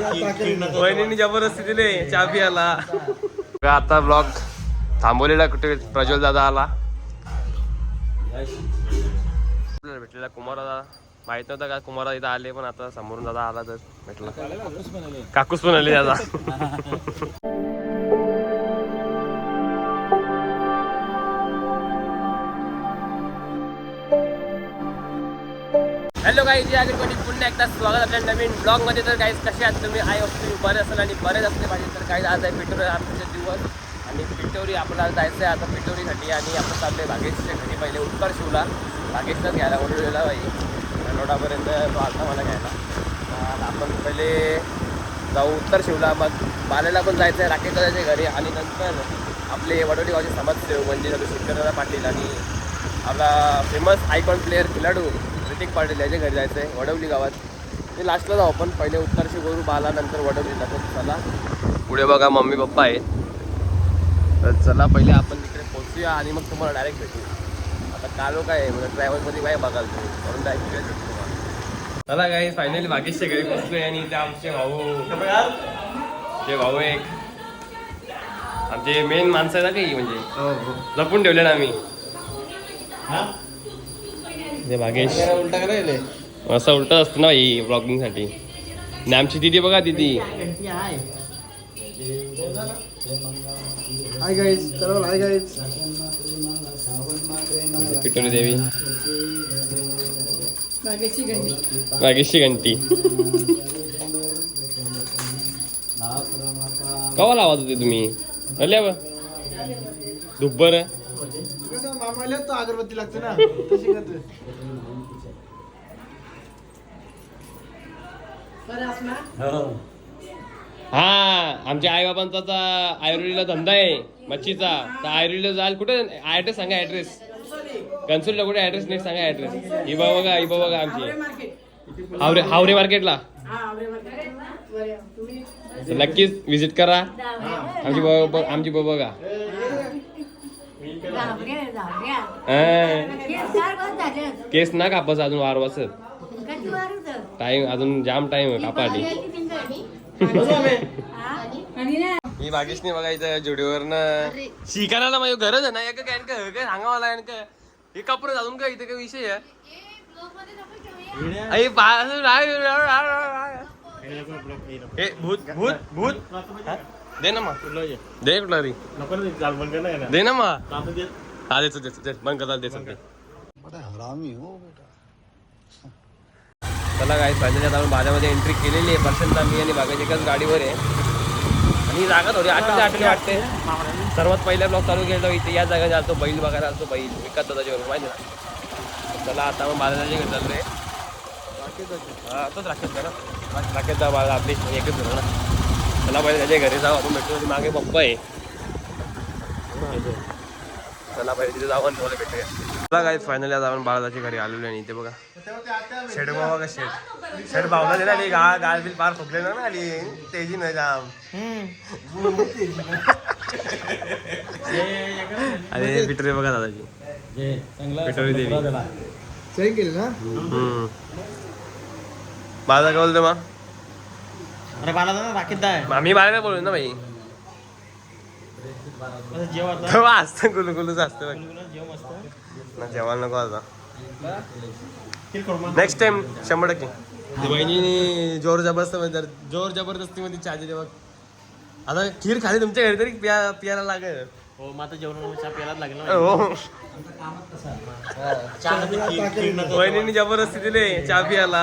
वहिनी जबरदस्ती दिले चहा पियाला आता ब्लॉग थांबवलेला कुठे प्रज्वल दादा आला. भेटलेला कुमार दादा. माहीत नव्हतं का कुमार इथं आले पण आता समोरून दादा आला तर भेटला. काकूस पण आले दादा. हॅलो काही जी आगे कोणी पुन्हा एकदा स्वागत आपल्या नवीन ब्लॉगमध्ये तर काहीच कसे आहात तुम्ही? आय होप तुम्ही बरे असाल आणि बरेच असले पाहिजे. तर काही आज आहे पिठोरी आमचे दिवस. आणि पिठोरी आपल्याला जायचं आहे आता पिठोरीसाठी आणि आपण चालले भागेशच्या घरी पहिले उत्तर शिवला. भागेशलाच घ्यायला ओढलेला बाई. रोडापर्यंत तो आता मला घ्यायला. आपण पहिले जाऊ उत्तर शिवला. मग बालेला पण जायचं आहे राकेश दादाच्या घरी. आणि नंतर आपले वडोली गावचे समाजसेवक म्हणजे झालं शेतकऱ्याला पाटील आणि आपला फेमस आयकॉन प्लेअर खेळाडू ऋतिक पाटील याच्या घरी जायचं आहे वडवली गावात. ते लास्टला जाऊ आपण. पहिले उत्तरशी करू बाला नंतर वडवलीला तर चला. पुढे बघा मम्मी पप्पा आहेत. तर चला पहिले आपण तिकडे पोहोचूया आणि मग तुम्हाला डायरेक्ट भेटू. आता कालो काय आहे म्हणजे ट्रॅव्हलमध्ये काय बघाल तुम्ही? म्हणून डायरेक्ट भेटू चला काही फायनली बाकीच्या घरी पोहोचलोय आणि ते आमचे भाऊ. ते भाऊ एक. आमचे मेन माणसं आहे ना काही म्हणजे? जपून ठेवले ना आम्ही. ते भागेश उलटा करायले. असं उलट असतं ना भाई ब्लॉगिंगसाठी आमची दिदी बघा दिदी. हाय गाईज चला हाय गाईज पिटोरी देवी. बागेची भागेशची घंटी. कवा लावत होते तुम्ही? अल्या बा. मामाला तो अगरबत्ती लागते ना. तशी हा आमच्या आई बाबांचा आयुर्वेदीला धंदा आहे मच्छीचा. तर आयुर्वेदीला जाल कुठे? ऍड्रेस सांगा ऍड्रेस कन्सुलला कुठे ऍड्रेस नाही सांगा ऍड्रेस ही बा बघा ही बघा आमची. हावरे हावरे मार्केटला हा आवरे मार्केट बरं तुम्ही तर केस ना कापास अजून वार वाचत टाइम अजून जाम टाइम आहे कापासाठी ही? बागेशने बघा इथं जुडीवर शिकायला माझी गरज आहे ना एक काय काय सांगा मला आणि काय. हे कपडे अजून काय इथे काय विषय आहे? आई बा- असं राय- राय- राय- राय- राय. हे भूत भूत भूत. हा? दे ना मग दे कुठला री दे ना मग हा देतो देतो दे बंद करता देतो. हो बेटा. चला काय फायनली आता आपण बाजामध्ये एंट्री केलेली आहे. पर्सेंट मी आणि बागाची एकाच गाडीवर आहे. आणि ही जागा थोडी आठवते आठवली वाटते सर्वात पहिला ब्लॉक चालू केला इथे. या जागा आलतो बैल बघायला आलतो बैल. विकत दादाच्यावर माहिती ना? चला आता आपण बाजाराच्या घरी चाललोय. हा तोच राखेत ना राखेत बाळा आपली एकच झालं ना चला पहिले त्याच्या घरी जाऊ आपण भेटू मागे पप्पा आहे. चला पहिले तिथे जाऊ आणि तुम्हाला भेटूया. चला काय फायनली आता आपण बाळाच्या घरी आलेलो आणि इथे बघा. शेड बाबा का शेड शेड भावना दिला आली गा गाल बिल पार फुकले ना आली तेजी न जाम. अरे पिटरे बघा दादाची पिटोरी देवी. सही केली ना. माझा काय बोलतो मग अरे बाला दादा राखीत आहे. आम्ही बाहेर बोलू ना भाई जेव आता. तेव्हा असतं गुलू गुलूच असतं बघ जेव मस्त. ना जेवायला नको आता. नेक्स्ट टाइम शंभर टक्के. बहिणीने जोर जबरदस्त म्हणजे जोर जबरदस्ती मध्ये चहा दिली बघ. आता खीर खाली तुमच्या घरी तरी पिया पियाला लागेल. हो आता जेवण चहा प्यायलाच लागेल ना हो. चहा बहिणीने जबरदस्ती दिले चहा पियाला.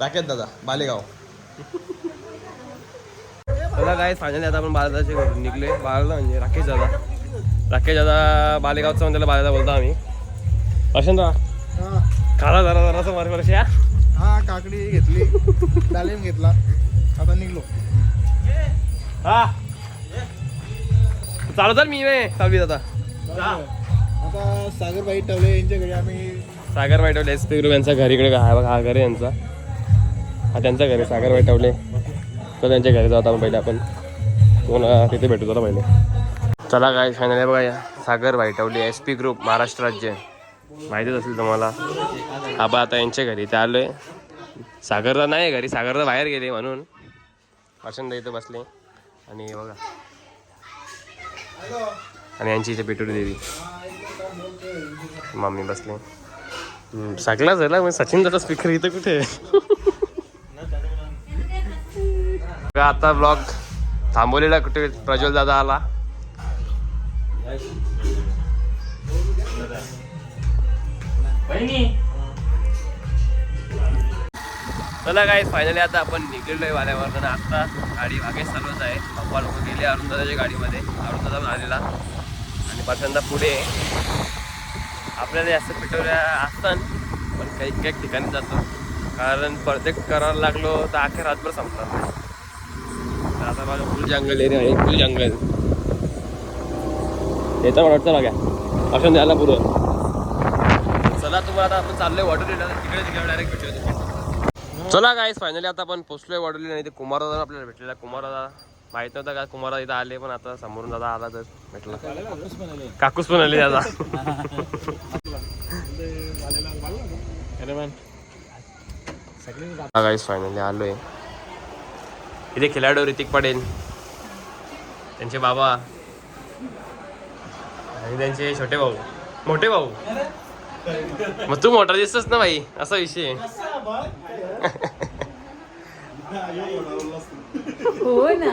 राकेत दादा बालेगाव. चला काय फायनली आता आपण बालादाच्या घरून निघले बाळाला म्हणजे राकेश दादा. राकेश दादा बालेगावचा म्हणजे त्याला बालादा बोलतो आम्ही. हा. खाला जरा जरासा मार वर्ष या. हा काकडी घेतली. डालिम घेतला. आता निघलो. हा. चालू चाल मी नाही चालवी आता. आता सागरबाई टवले यांच्याकडे आम्ही Sagar Waitwale S P group यांचा घरी इकडे हा बघा हा घर आहे यांचा. हा त्यांचा घर आहे सागर वाईटवले तर त्यांच्या घरी जाऊ आता आपण पहिले आपण. कोणा तिथे भेटू जरा पहिले. चला काय फायनल बघा या. Sagar Waitwale S P group Maharashtra राज्य. माहितीच असेल तुम्हाला. आबा आता यांच्या घरी इथे सागर सागरला नाही घरी सागरला बाहेर गेले म्हणून. प्रचंड इथं बसले. आणि बघा. आणि यांची इथे पेटोरी देवी मम्मी बसले. हम्म, सगळा झाला मग सचिन दादा स्पीकर इथं कुठे आता ब्लॉग थांबवलेला कुठे प्रज्वल दादा आला चला काय फायनली आता आपण निघलेलो आहे वाल्यावर तर आता गाडी मागे चालवत आहे. पप्पा लोक गेले अरुणदादाच्या गाडीमध्ये. अरुणदादा आलेला. आणि पहिल्यांदा पुढे. आपल्याला जास्त पेटवल्या असतात पण काही काही ठिकाणी जातो. कारण प्रत्येक करायला लागलो तर अखेर रातभर संपणार आता माझं फुल जंगल एरिया आहे फुल जंगल येतं वाटतं बघा. असं द्यायला पुरं. चला तुम्हाला आता आपण चाललोय वॉटर तिकडे तिकडे डायरेक्ट भेटूया चला गाईस फायनली आता आपण पोचलोय वडोली नाही ते कुमारदादा आपल्याला भेटलेला. कुमारदादा माहीत नव्हतं का? कुमारदा इथं आले पण आता समोरून दादा आला तर भेटला. काकूस पण आले दादा. फायनली आलोय. इथे खिलाडू ऋतिक पडेल त्यांचे बाबा आणि त्यांचे छोटे भाऊ. मोठे भाऊ? मग तू मोठा दिसतोस ना भाई असा विषय आहे. हो ना.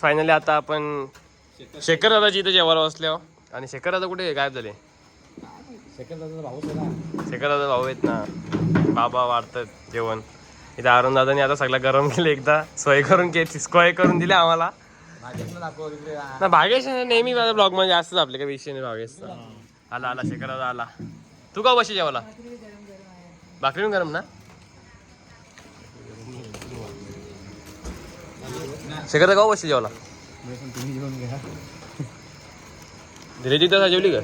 फायनली आता आपण शेखर दादाची इथे जेवायला बसलो आणि शेखर दादा कुठे गायब झाले. शेखर दादा भाऊ आहेत ना. बाबा वाढतात जेवण. इथे अरुण दादानी आता सगळं गरम केलं एकदा. सोय करून के सोय करून दिले आम्हाला. ना भागेश नेहमी माझ्या ब्लॉगमध्ये असतच आपले काही विषय नाही भागेशचा आला आला शेखर दादा आला. तू का बशी जेवायला? भाकरी पण गरम ना? शेखर का बशी जेवायला? धीरे धीरे जेवली का?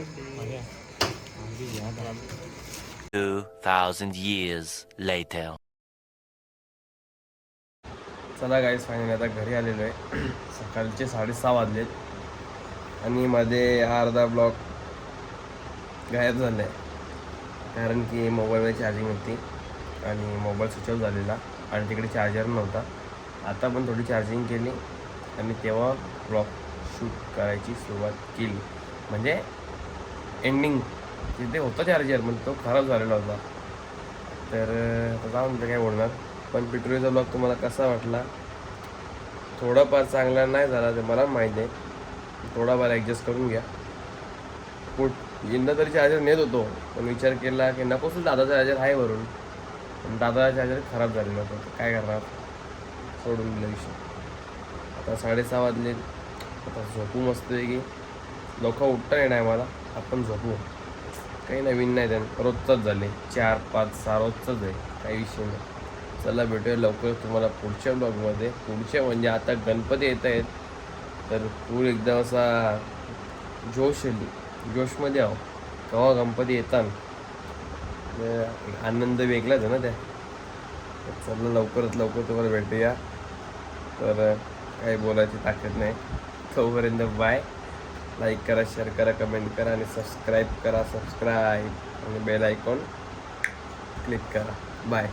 2,000 years later. चला गाईज फायनली आता घरी आलेलो आहे. सकाळचे साडेसहा वाजलेत. आणि मध्ये हा अर्धा ब्लॉक गायब झाला आहे कारण की मोबाईलवर चार्जिंग होती. आणि मोबाईल स्विच ऑफ झालेला. आणि तिकडे चार्जर नव्हता. आता पण थोडी चार्जिंग केली आणि तेव्हा ब्लॉग शूट करायची सुरुवात केली. म्हणजे एंडिंग तिथे होता चार्जर म्हणजे तो खराब झालेला होता. तर आता जाऊन काय बोलणार पण पेट्रोलचा ब्लॉग तुम्हाला कसा वाटला? थोडाफार चांगला नाही झाला ते मला माहीत आहे. थोडाफार ॲडजस्ट करून घ्या. कुठ यंदा तरी चार्जर नेत होतो. पण विचार केला की नको सुद्धा दादाचा चार्जर आहे वरून. पण दादा चार्जर खराब झालेला होता. काय करणार? सोडून दिला विषय. आता साडेसहा वाजले. आता झोपू मस्त आहे की लोक उठता येणार मला. आपण झोपू. काही नवीन नाही त्यानं. रोजचाच झाले. चार पाच सहा रोजचाच आहे. काही विषय नाही. चला भेटूया लवकर तुम्हाला पुढच्या ब्लॉगमध्ये. पुढच्या म्हणजे आता गणपती येत आहेत. तर पूर एकदम असा जोश येईल. जोशमध्ये आहो. केव्हा गणपती येताना? एक आनंद वेगळाच आहे ना त्या. चला लवकरात लवकर तुम्हाला भेटूया. तर काही बोलायची ताकद नाही. तोपर्यंत बाय लाईक करा शेअर करा कमेंट करा आणि सबस्क्राईब करा सबस्क्राईब आणि बेल आयकॉन क्लिक करा. बाय